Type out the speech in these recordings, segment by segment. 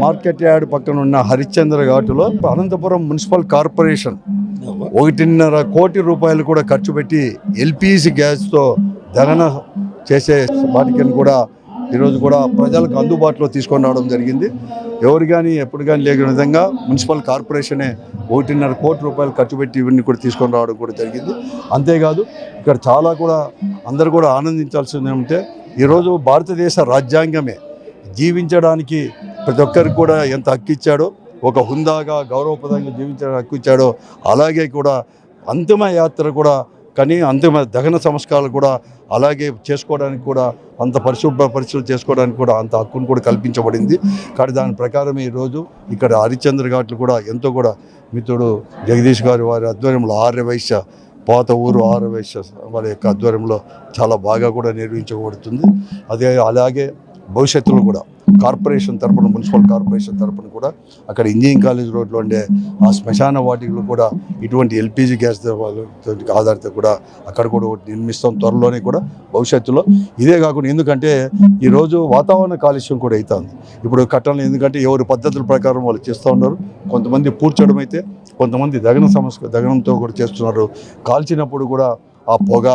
Market yard పక్కన ఉన్న హరిశ్చంద్ర ఘాటులో అనంతపురం మున్సిపల్ కార్పొరేషన్ ఒకటిన్నర కోటి రూపాయలు కూడా ఖర్చు పెట్టి ఎల్పిజి గ్యాస్తో దహన చేసే వాటికని కూడా ఈరోజు కూడా ప్రజలకు అందుబాటులో తీసుకొని రావడం జరిగింది. ఎవరు కానీ ఎప్పుడు కానీ లేని విధంగా మున్సిపల్ కార్పొరేషనే ఒకటిన్నర కోటి రూపాయలు ఖర్చు పెట్టి ఇవన్నీ కూడా తీసుకొని రావడం కూడా జరిగింది. అంతేకాదు ఇక్కడ చాలా కూడా అందరు కూడా ఆనందించాల్సింది ఏమంటే ఈరోజు భారతదేశ రాజ్యాంగమే జీవించడానికి ప్రతి ఒక్కరికి కూడా ఎంత హక్కు ఇచ్చాడో ఒక హుందాగా గౌరవప్రదంగా జీవించడానికి హక్కు ఇచ్చాడో అలాగే కూడా అంతిమ యాత్ర కూడా కానీ అంతిమ దహన సంస్కారాలు కూడా అలాగే చేసుకోవడానికి కూడా అంత పరిశుభ్ర పరిస్థితులు చేసుకోవడానికి కూడా అంత హక్కును కూడా కల్పించబడింది. కానీ దాని ప్రకారం ఈరోజు ఇక్కడ హరిశ్చంద్ర ఘాట్లు కూడా ఎంతో కూడా మిత్రుడు జగదీష్ గారి వారి ఆధ్వర్యంలో ఆర్య వైశ్య పాత ఊరు ఆర్య వైశ్య వారి యొక్క ఆధ్వర్యంలో చాలా బాగా కూడా నిర్వహించబడుతుంది. అదే అలాగే భవిష్యత్తులో కూడా కార్పొరేషన్ తరపున మున్సిపల్ కార్పొరేషన్ తరపున కూడా అక్కడ ఇంజనీరింగ్ కాలేజ్ రోడ్లో ఉండే ఆ శ్మశాన వాటికలు కూడా ఇటువంటి ఎల్పిజి గ్యాస్ ఆధారిత కూడా అక్కడ కూడా ఒకటి నిర్మిస్తాం త్వరలోనే కూడా భవిష్యత్తులో. ఇదే కాకుండా ఎందుకంటే ఈరోజు వాతావరణ కాలుష్యం కూడా అవుతుంది ఇప్పుడు కట్టణం ఎందుకంటే ఎవరి పద్ధతుల ప్రకారం వాళ్ళు చేస్తూ ఉన్నారు. కొంతమంది పూడ్చడం అయితే కొంతమంది దగన సమస్య దగనంతో కూడా చేస్తున్నారు. కాల్చినప్పుడు కూడా ఆ పొగ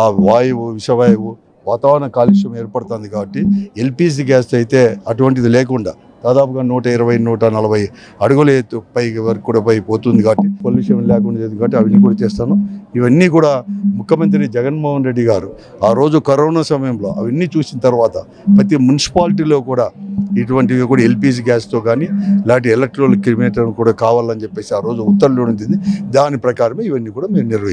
ఆ వాయువు విషవాయువు వాతావరణ కాలుష్యం ఏర్పడుతుంది కాబట్టి ఎల్పిజి గ్యాస్ అయితే అటువంటిది లేకుండా దాదాపుగా నూట ఇరవై నూట నలభై అడుగుల ఎత్తు పై వరకు కూడా పై పోతుంది కాబట్టి పొల్యూషన్ లేకుండా కాబట్టి అవన్నీ కూడా చేస్తాను. ఇవన్నీ కూడా ముఖ్యమంత్రి జగన్మోహన్ రెడ్డి గారు ఆ రోజు కరోనా సమయంలో అవన్నీ చూసిన తర్వాత ప్రతి మున్సిపాలిటీలో కూడా ఇటువంటివి కూడా ఎల్పిజి గ్యాస్తో కానీ ఇలాంటి ఎలక్ట్రానిక్ కిలోమీటర్ కూడా కావాలని చెప్పేసి ఆ రోజు ఉత్తర్వులు ఉంటుంది దాని ప్రకారమే ఇవన్నీ కూడా మేము నిర్వహించాం